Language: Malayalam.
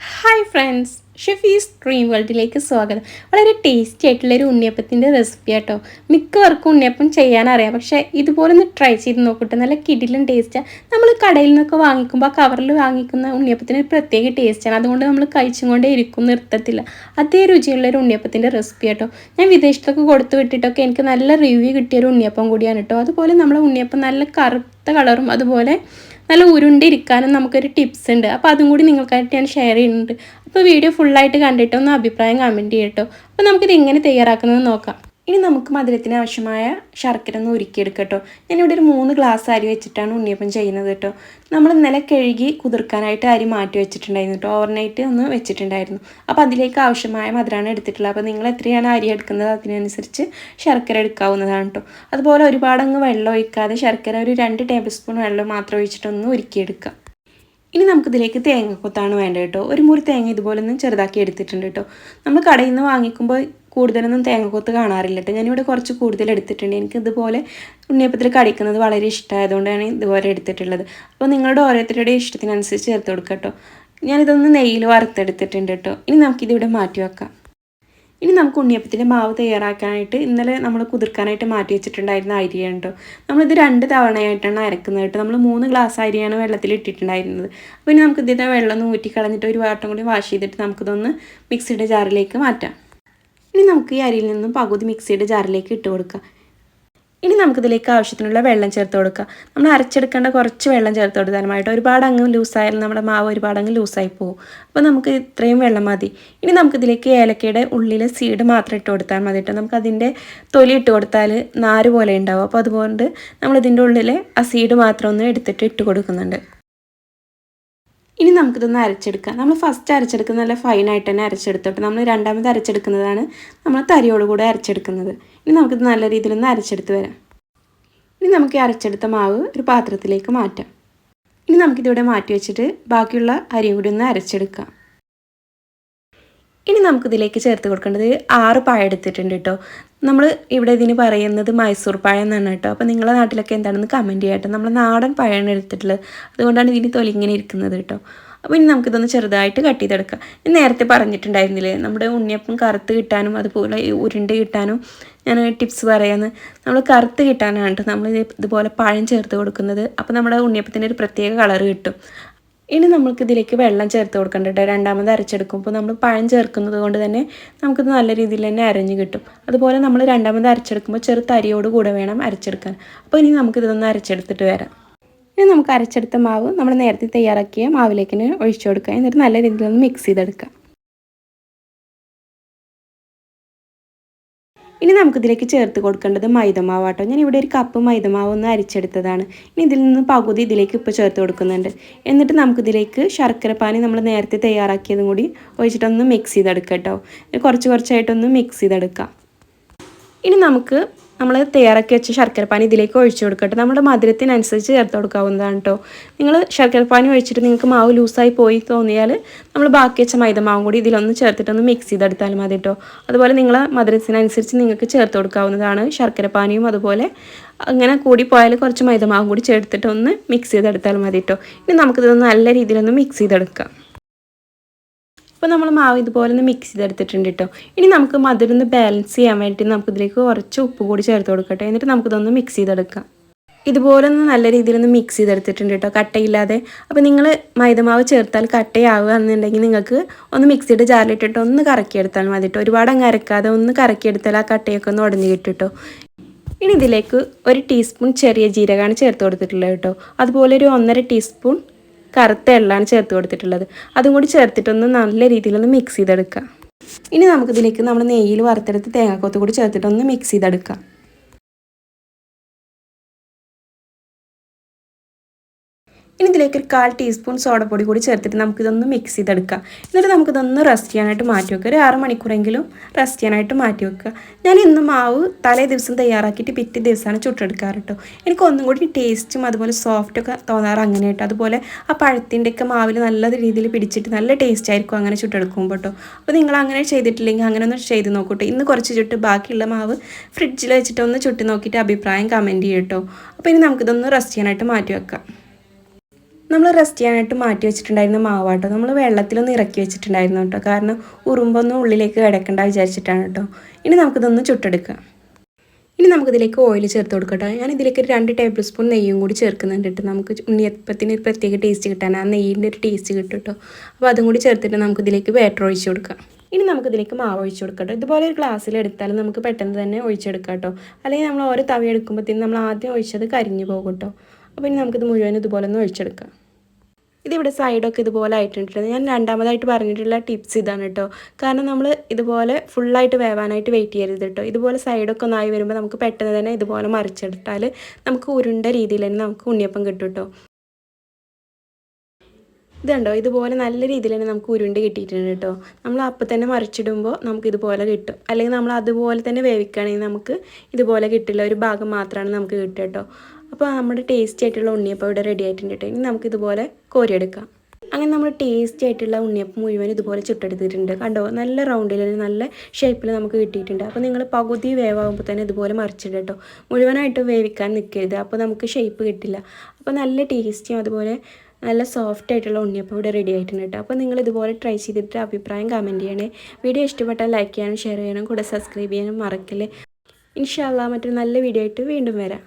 ഹായ് ഫ്രണ്ട്സ് ഷെഫീസ് ഡ്രീം വേൾഡിലേക്ക് സ്വാഗതം. വളരെ ടേസ്റ്റി ആയിട്ടുള്ള ഒരു ഉണ്ണിയപ്പത്തിന്റെ റെസിപ്പി ആട്ടോ. മിക്കവർക്കും ഉണ്ണിയപ്പം ചെയ്യാനറിയാം. പക്ഷേ ഇതുപോലെ ഒന്ന് ട്രൈ ചെയ്ത് നോക്കട്ടെ. നല്ല കിടിലും ടേസ്റ്റാണ് നമ്മൾ കടയിൽ നിന്നൊക്കെ വാങ്ങിക്കുമ്പോൾ കവറിൽ വാങ്ങിക്കുന്ന ഉണ്ണിയപ്പത്തിന് ഒരു പ്രത്യേക ടേസ്റ്റാണ് അതുകൊണ്ട് നമ്മൾ കഴിച്ചും കൊണ്ടേ ഇരിക്കും നിർത്തത്തില്ല. അതേ രുചിയുള്ള ഒരു ഉണ്ണിയപ്പത്തിന്റെ റെസിപ്പി ആട്ടോ. ഞാൻ വിദേശത്തൊക്കെ കൊടുത്തു വിട്ടിട്ടൊക്കെ എനിക്ക് നല്ല റിവ്യൂ കിട്ടിയ ഒരു ഉണ്ണിയപ്പം കൂടിയാണ് കേട്ടോ. അതുപോലെ നമ്മൾ ഉണ്ണിയപ്പം നല്ല കറുത്ത കളറും അതുപോലെ നല്ല ഉരുണ്ടിരിക്കാനും നമുക്കൊരു ടിപ്സ് ഉണ്ട്. അപ്പോൾ അതും കൂടി നിങ്ങൾക്കായിട്ട് ഞാൻ ഷെയർ ചെയ്യുന്നുണ്ട്. അപ്പോൾ വീഡിയോ ഫുള്ളായിട്ട് കണ്ടിട്ടൊന്ന് അഭിപ്രായം കമന്റ് ചെയ്യട്ടോ അപ്പോൾ നമുക്കിത് എങ്ങനെ തയ്യാറാക്കുന്നത് നോക്കാം. ഇനി നമുക്ക് മധുരത്തിന് ആവശ്യമായ ശർക്കര ഒന്ന് ഉരുക്കിയെടുക്കട്ടോ. ഞാനിവിടെ ഒരു മൂന്ന് ഗ്ലാസ് അരി വെച്ചിട്ടാണ് ഉണ്ണിയപ്പം ചെയ്യുന്നത് കേട്ടോ. നമ്മൾ ഇന്നലെ കഴുകി കുതിർക്കാനായിട്ട് അരി മാറ്റി വെച്ചിട്ടുണ്ടായിരുന്നു കേട്ടോ. ഓവർനൈറ്റ് ഒന്ന് വെച്ചിട്ടുണ്ടായിരുന്നു. അപ്പോൾ അതിലേക്ക് ആവശ്യമായ മധുരമാണ് എടുത്തിട്ടുള്ളത്. അപ്പോൾ നിങ്ങൾ എത്രയാണ് അരി എടുക്കുന്നത് അതിനനുസരിച്ച് ശർക്കര എടുക്കാവുന്നതാണ് കേട്ടോ. അതുപോലെ ഒരുപാട് അങ്ങ് വെള്ളം ഒഴിക്കാതെ ശർക്കര ഒരു രണ്ട് ടേബിൾ സ്പൂൺ വെള്ളം മാത്രം ഒഴിച്ചിട്ടൊന്ന് ഉരുക്കിയെടുക്കാം ഇനി നമുക്കിതിലേക്ക് തേങ്ങക്കൊത്താണ് വേണ്ടത് കേട്ടോ. ഒരു മുറി തേങ്ങ ഇതുപോലെ ഒന്ന് ചെറുതാക്കി എടുത്തിട്ടുണ്ട് കേട്ടോ. നമ്മൾ കടയിൽ നിന്ന് വാങ്ങിക്കുമ്പോൾ കൂടുതലൊന്നും തേങ്ങക്കൊത്ത് കാണാറില്ല കേട്ടോ ഞാനിവിടെ കുറച്ച് കൂടുതൽ എടുത്തിട്ടുണ്ട്. എനിക്ക് ഇതുപോലെ ഉണ്ണിയപ്പത്തിൽ കടിക്കുന്നത് വളരെ ഇഷ്ടമായതുകൊണ്ടാണ് ഇതുപോലെ എടുത്തിട്ടുള്ളത്. അപ്പോൾ നിങ്ങളുടെ ഓരോരുത്തരുടെ ഇഷ്ടത്തിനനുസരിച്ച് ചേർത്ത് കൊടുക്കാം കേട്ടോ ഞാനിതൊന്ന് നെയ്യിൽ വറുത്തെടുത്തിട്ടുണ്ട് കേട്ടോ ഇനി നമുക്കിതിവിടെ മാറ്റി വെക്കാം. ഇനി നമുക്ക് ഉണ്ണിയപ്പത്തിന്റെ മാവ് തയ്യാറാക്കാനായിട്ട് ഇന്നലെ നമ്മൾ കുതിർക്കാനായിട്ട് മാറ്റി വെച്ചിട്ടുണ്ടായിരുന്ന അരിയാണ് കേട്ടോ നമ്മളിത് രണ്ട് തവണയായിട്ടാണ് അരക്കുന്നത് കേട്ടോ നമ്മൾ മൂന്ന് ഗ്ലാസ് അരിയാണ് വെള്ളത്തിൽ ഇട്ടിട്ടുണ്ടായിരുന്നത്. അപ്പോൾ ഇനി നമുക്ക് ഇതിന്റെ വെള്ളം ഒന്ന് ഊറ്റി കളഞ്ഞിട്ട് ഒരു വാട്ടം കൂടി വാഷ് ചെയ്തിട്ട് നമുക്കിതൊന്ന് മിക്സിയുടെ ജാറിലേക്ക് മാറ്റാം. ഇനി നമുക്ക് ഈ അരിയിൽ നിന്നും പകുതി മിക്സിയുടെ ജാറിലേക്ക് ഇട്ട് കൊടുക്കാം. ഇനി നമുക്കിതിലേക്ക് ആവശ്യത്തിനുള്ള വെള്ളം ചേർത്ത് കൊടുക്കുക നമ്മൾ അരച്ചെടുക്കേണ്ട കുറച്ച് വെള്ളം ചേർത്ത് കൊടുക്കാനുമായിട്ട് ഒരുപാട് അങ്ങ് ലൂസായാലും നമ്മുടെ മാവ് ഒരുപാട് അങ്ങ് ലൂസായി പോകും. അപ്പോൾ നമുക്ക് ഇത്രയും വെള്ളം മതി. ഇനി നമുക്കിതിലേക്ക് ഏലക്കയുടെ ഉള്ളിലെ സീഡ് മാത്രം ഇട്ട് കൊടുത്താൽ മതി കേട്ടോ. നമുക്ക് അതിന്റെ തൊലി ഇട്ട് കൊടുത്താൽ നാര് പോലെ ഉണ്ടാവും. അപ്പോൾ അതുകൊണ്ട് നമ്മളിതിന്റെ ഉള്ളിൽ ആ സീഡ് മാത്രം ഒന്ന് എടുത്തിട്ട് ഇട്ട് കൊടുക്കുന്നുണ്ട്. ഇനി നമുക്കിതൊന്ന് അരച്ചെടുക്കാം. നമ്മൾ ഫസ്റ്റ് അരച്ചെടുക്കുന്ന നല്ല ഫൈനായിട്ട് തന്നെ അരച്ചെടുത്തോട്ട് നമ്മൾ രണ്ടാമത് അരച്ചെടുക്കുന്നതാണ് നമ്മൾ തരിയോടുകൂടെ അരച്ചെടുക്കുന്നത്. ഇനി നമുക്കിത് നല്ല രീതിയിലൊന്ന് അരച്ചെടുത്ത് വരാം. ഇനി നമുക്ക് ഈ അരച്ചെടുത്ത മാവ് ഒരു പാത്രത്തിലേക്ക് മാറ്റാം. ഇനി നമുക്കിതിവിടെ മാറ്റി വെച്ചിട്ട് ബാക്കിയുള്ള അരിയും കൂടി ഒന്ന് അരച്ചെടുക്കാം. ഇനി നമുക്കിതിലേക്ക് ചേർത്ത് കൊടുക്കേണ്ടത് ആറ് പായ എടുത്തിട്ടുണ്ട് കേട്ടോ. നമ്മൾ ഇവിടെ ഇതിന് പറയുന്നത് മൈസൂർ പായ എന്നാണ് കേട്ടോ. അപ്പോൾ നിങ്ങളുടെ നാട്ടിലൊക്കെ എന്താണെന്ന് കമന്റ് ചെയ്യട്ടോ നമ്മൾ നാടൻ പായാണ് എടുത്തിട്ടുള്ളത്. അതുകൊണ്ടാണ് ഇതിന് തൊലി ഇങ്ങനെ ഇരിക്കുന്നത് കേട്ടോ. അപ്പോൾ ഇനി നമുക്കിതൊന്ന് ചെറുതായിട്ട് കട്ട് ചെയ്തെടുക്കാം. ഞാൻ നേരത്തെ പറഞ്ഞിട്ടുണ്ടായിരുന്നില്ലേ നമ്മുടെ ഉണ്ണിയപ്പം കറുത്ത് കിട്ടാനും അതുപോലെ ഉരുണ്ട് കിട്ടാനും ഞാൻ ടിപ്സ് പറയാമെന്ന് നമ്മൾ കറുത്ത് കിട്ടാനാണ് കേട്ടോ. നമ്മൾ ഇതുപോലെ പഴം ചേർത്ത് കൊടുക്കുന്നത്. അപ്പോൾ നമ്മുടെ ഉണ്ണിയപ്പത്തിന്റെ ഒരു പ്രത്യേക കളർ കിട്ടും. ഇനി നമുക്ക് ഇതിലേക്ക് വെള്ളം ചേർത്ത് കൊടുക്കേണ്ടത് രണ്ടാമത് അരച്ചെടുക്കുമ്പോൾ നമ്മൾ പഴം ചേർക്കുന്നത് കൊണ്ട് തന്നെ നമുക്കിത് നല്ല രീതിയിൽ തന്നെ അരഞ്ഞ് കിട്ടും. അതുപോലെ നമ്മൾ രണ്ടാമത് അരച്ചെടുക്കുമ്പോൾ ചെറു തരിയോട് കൂടെ വേണം അരച്ചെടുക്കാൻ. അപ്പോൾ ഇനി നമുക്കിതൊന്ന് അരച്ചെടുത്തിട്ട് വരാം. ഇനി നമുക്ക് അരച്ചെടുത്ത മാവ് നമ്മൾ നേരത്തെ തയ്യാറാക്കിയ മാവിലേക്ക് ഒഴിച്ചു കൊടുക്കുക. എന്നിട്ട് നല്ല രീതിയിലൊന്ന് മിക്സ് ചെയ്തെടുക്കാം ഇനി നമുക്കിതിലേക്ക് ചേർത്ത് കൊടുക്കേണ്ടത് മൈദമാവാട്ടോ. ഞാൻ ഇവിടെ ഒരു കപ്പ് മൈദമാവ് ഒന്ന് അരിച്ചെടുത്തതാണ്. ഇനി ഇതിൽ നിന്ന് പകുതി ഇതിലേക്ക് ഇപ്പോൾ ചേർത്ത് കൊടുക്കുന്നുണ്ട്. എന്നിട്ട് നമുക്കിതിലേക്ക് ശർക്കര പാനി നമ്മൾ നേരത്തെ തയ്യാറാക്കിയതും കൂടി ഒഴിച്ചിട്ടൊന്ന് മിക്സ് ചെയ്തെടുക്കാം കേട്ടോ. കുറച്ച് കുറച്ചായിട്ടൊന്ന് മിക്സ് ചെയ്തെടുക്കാം. ഇനി നമുക്ക് നമ്മൾ തയ്യാറാക്കി വെച്ച ശർക്കരപ്പാനി ഇതിലേക്ക് ഒഴിച്ചു കൊടുക്കട്ടെ. നമ്മുടെ മധുരത്തിനനുസരിച്ച് ചേർത്ത് കൊടുക്കാവുന്നതാണ് കേട്ടോ നിങ്ങൾ ശർക്കരപ്പാനി ഒഴിച്ചിട്ട് നിങ്ങൾക്ക് മാവ് ലൂസായി പോയി തോന്നിയാൽ നമ്മൾ ബാക്കി വെച്ച മൈദമാവും കൂടി ഇതിലൊന്ന് ചേർത്തിട്ടൊന്ന് മിക്സ് ചെയ്തെടുത്താൽ മതി കേട്ടോ അതുപോലെ നിങ്ങളെ മധുരത്തിനനുസരിച്ച് നിങ്ങൾക്ക് ചേർത്ത് കൊടുക്കാവുന്നതാണ് ശർക്കരപ്പാനിയും അതുപോലെ. അങ്ങനെ കൂടി പോയാൽ കുറച്ച് മൈദമാവും കൂടി ചേർത്തിട്ടൊന്ന് മിക്സ് ചെയ്തെടുത്താൽ മതി കേട്ടോ ഇനി നമുക്കിതൊന്ന് നല്ല രീതിയിലൊന്ന് മിക്സ് ചെയ്തെടുക്കാം. ഇപ്പോൾ നമ്മൾ മാവ് ഇതുപോലെ ഒന്ന് മിക്സ് ചെയ്തെടുത്തിട്ടുണ്ട് കേട്ടോ ഇനി നമുക്ക് മധുരം ഒന്ന് ബാലൻസ് ചെയ്യാൻ വേണ്ടി നമുക്ക് ഇതിലേക്ക് കുറച്ച് ഉപ്പ് കൂടി ചേർത്ത് കൊടുക്കട്ടെ. എന്നിട്ട് നമുക്കിതൊന്ന് മിക്സ് ചെയ്തെടുക്കാം. ഇതുപോലെ ഒന്ന് നല്ല രീതിയിലൊന്ന് മിക്സ് ചെയ്തെടുത്തിട്ടുണ്ട് കേട്ടോ കട്ടയില്ലാതെ. അപ്പോൾ നിങ്ങൾ മൈദമാവ് ചേർത്താൽ കട്ടയാവുക എന്നുണ്ടെങ്കിൽ നിങ്ങൾക്ക് ഒന്ന് മിക്സിയുടെ ജാറിലിട്ടിട്ട് ഒന്ന് കറക്കിയെടുത്താൽ മതി കേട്ടോ ഒരുപാട് അങ്ങ് അരക്കാതെ ഒന്ന് കറക്കിയെടുത്താൽ ആ കട്ടയൊക്കെ ഒന്ന് ഉടഞ്ഞു കിട്ടും കേട്ടോ ഇനി ഇതിലേക്ക് ഒരു ടീസ്പൂൺ ചെറിയ ജീരകമാണ് ചേർത്ത് കൊടുത്തിട്ടുള്ളത് കേട്ടോ അതുപോലെ ഒരു ഒന്നര ടീസ്പൂൺ കറുത്ത എള്ളാണ് ചേർത്ത് കൊടുത്തിട്ടുള്ളത്. അതും കൂടി ചേർത്തിട്ടൊന്ന് നല്ല രീതിയിലൊന്ന് മിക്സ് ചെയ്തെടുക്കുക. ഇനി നമുക്കിതിലേക്ക് നമ്മൾ നെയ്യിൽ വറുത്തെടുത്ത് തേങ്ങാക്കൊത്ത് കൂടി ചേർത്തിട്ടൊന്ന് മിക്സ് ചെയ്തെടുക്കാം ഇനി ഇതിലേക്ക് ഒരു കാൽ ടീസ്പൂൺ സോഡപ്പൊടി കൂടി ചേർത്തിട്ട് നമുക്കിതൊന്ന് മിക്സ് ചെയ്തെടുക്കാം. എന്നിട്ട് നമുക്കിതൊന്ന് റെസ്റ്റ് ചെയ്യാനായിട്ട് മാറ്റി വെക്കുക. ഒരു ആറ് മണിക്കൂറെങ്കിലും റെസ്റ്റ് ചെയ്യാനായിട്ട് മാറ്റി വെക്കുക. ഞാൻ ഇന്ന് മാവ് തലേ ദിവസം തയ്യാറാക്കിയിട്ട് പിറ്റേ ദിവസമാണ് ചുട്ടെടുക്കാറ് കേട്ടോ എനിക്ക് ഒന്നും കൂടി ടേസ്റ്റും അതുപോലെ സോഫ്റ്റൊക്കെ തോന്നാറ് അങ്ങനെ കേട്ടോ അതുപോലെ ആ പഴത്തിന്റെയൊക്കെ മാവിൽ നല്ല രീതിയിൽ പിടിച്ചിട്ട് നല്ല ടേസ്റ്റ് ആയിരിക്കും അങ്ങനെ ചുട്ടെടുക്കുമ്പോൾ കേട്ടോ അപ്പോൾ നിങ്ങൾ അങ്ങനെ ചെയ്തിട്ടില്ലെങ്കിൽ അങ്ങനെ ഒന്ന് ചെയ്ത് നോക്കൂട്ടോ ഇന്ന് കുറച്ച് ചുട്ട് ബാക്കിയുള്ള മാവ് ഫ്രിഡ്ജിൽ വെച്ചിട്ട് ഒന്ന് ചുട്ടി നോക്കിയിട്ട് അഭിപ്രായം കമന്റ് ചെയ്യട്ടോ അപ്പോൾ ഇനി നമുക്കിതൊന്ന് റെസ്റ്റ് ചെയ്യാനായിട്ട് മാറ്റി വെക്കാം. നമ്മൾ റെസ്റ്റ് ചെയ്യാനായിട്ട് മാറ്റി വെച്ചിട്ടുണ്ടായിരുന്ന മാവാട്ടോ. നമ്മൾ വെള്ളത്തിലൊന്ന് ഇറക്കി വെച്ചിട്ടുണ്ടായിരുന്നു കേട്ടോ. കാരണം ഉറുമ്പൊന്നും ഉള്ളിലേക്ക് കിടക്കണ്ട വിചാരിച്ചിട്ടാണ് കേട്ടോ. ഇനി നമുക്കിതൊന്ന് ചുട്ടെടുക്കാം. ഇനി നമുക്കിതിലേക്ക് ഓയിൽ ചേർത്ത് കൊടുക്കട്ടോ. ഞാൻ ഇതിലേക്ക് ഒരു രണ്ട് ടേബിൾ സ്പൂൺ നെയ്യും കൂടി ചേർക്കുന്നുണ്ട് കേട്ടോ. നമുക്ക് ഉണ്ണിയപ്പത്തിന് ഒരു പ്രത്യേക ടേസ്റ്റ് കിട്ടാൻ ആ നെയ്യിന്റെ ഒരു ടേസ്റ്റ് കിട്ടും കേട്ടോ. അപ്പോൾ അതും കൂടി ചേർത്തിട്ട് നമുക്കിതിലേക്ക് ബാറ്റർ ഒഴിച്ച് കൊടുക്കാം. ഇനി നമുക്കിതിലേക്ക് മാവ് ഒഴിച്ചു കൊടുക്കട്ടോ. ഇതുപോലെ ഒരു ഗ്ലാസ്സിൽ എടുത്താൽ നമുക്ക് പെട്ടെന്ന് തന്നെ ഒഴിച്ചെടുക്കാം കേട്ടോ. അല്ലെങ്കിൽ നമ്മൾ ഓരോ തവി എടുക്കുമ്പോഴത്തേനും നമ്മൾ ആദ്യം ഒഴിച്ചത് കരിഞ്ഞു പോകും കേട്ടോ. അപ്പോൾ ഇനി നമുക്കിത് മുഴുവൻ ഇതുപോലെ ഒന്ന് ഒഴിച്ചെടുക്കാം. ഇതിവിടെ സൈഡൊക്കെ ഇതുപോലെ ആയിട്ടുണ്ട്. ഞാൻ രണ്ടാമതായിട്ട് പറഞ്ഞിട്ടുള്ള ടിപ്സ് ഇതാണ് കേട്ടോ. കാരണം നമ്മൾ ഇതുപോലെ ഫുള്ളായിട്ട് വേവാനായിട്ട് വെയിറ്റ് ചെയ്യരുത് കേട്ടോ. ഇതുപോലെ സൈഡൊക്കെ ഒന്നായി വരുമ്പോൾ നമുക്ക് പെട്ടെന്ന് തന്നെ ഇതുപോലെ മറിച്ചെടുത്താൽ നമുക്ക് ഉരുണ്ട രീതിയിൽ തന്നെ നമുക്ക് ഉണ്ണിയപ്പം കിട്ടും കേട്ടോ. ഇതുണ്ടോ ഇതുപോലെ നല്ല രീതിയിൽ തന്നെ നമുക്ക് ഉരുണ്ട കിട്ടിയിട്ടുണ്ട് കേട്ടോ. നമ്മൾ അപ്പം തന്നെ മറിച്ചിടുമ്പോൾ നമുക്ക് ഇതുപോലെ കിട്ടും. അല്ലെങ്കിൽ നമ്മൾ അതുപോലെ തന്നെ വേവിക്കുകയാണെങ്കിൽ നമുക്ക് ഇതുപോലെ കിട്ടില്ല. ഒരു ഭാഗം മാത്രമാണ് നമുക്ക് കിട്ടുക കേട്ടോ. അപ്പോൾ നമ്മുടെ ടേസ്റ്റി ആയിട്ടുള്ള ഉണ്ണിയപ്പം ഇവിടെ റെഡി ആയിട്ടുണ്ട്. കേട്ടോ ഇനി നമുക്കിതുപോലെ കോരിയെടുക്കാം. അങ്ങനെ നമ്മൾ ടേസ്റ്റി ആയിട്ടുള്ള ഉണ്ണിയപ്പം മുഴുവൻ ഇതുപോലെ ചുട്ടെടുത്തിട്ടുണ്ട്. കണ്ടോ? നല്ല റൗണ്ടിൽ നല്ല ഷേപ്പിൽ നമുക്ക് കിട്ടിയിട്ടുണ്ട്. അപ്പോൾ നിങ്ങൾ പകുതി വേവാകുമ്പോൾ തന്നെ ഇതുപോലെ മറിച്ചിടുക കേട്ടോ. മുഴുവനായിട്ട് വേവിക്കാൻ നിൽക്കരുത്. അപ്പോൾ നമുക്ക് ഷേപ്പ് കിട്ടില്ല. അപ്പോൾ നല്ല ടേസ്റ്റിയും അതുപോലെ നല്ല സോഫ്റ്റ് ആയിട്ടുള്ള ഉണ്ണിയപ്പം ഇവിടെ റെഡി ആയിട്ടുണ്ട് കേട്ടോ. അപ്പോൾ നിങ്ങൾ ഇതുപോലെ ട്രൈ ചെയ്തിട്ട് അഭിപ്രായം കമന്റ് ചെയ്യണേ. വീഡിയോ ഇഷ്ടപ്പെട്ടാൽ ലൈക്ക് ചെയ്യാനും ഷെയർ ചെയ്യാനും കൂടെ സബ്സ്ക്രൈബ് ചെയ്യാനും മറക്കല്ലേ. ഇൻഷാല്ല മറ്റൊരു നല്ല വീഡിയോ ആയിട്ട് വീണ്ടും വരാം.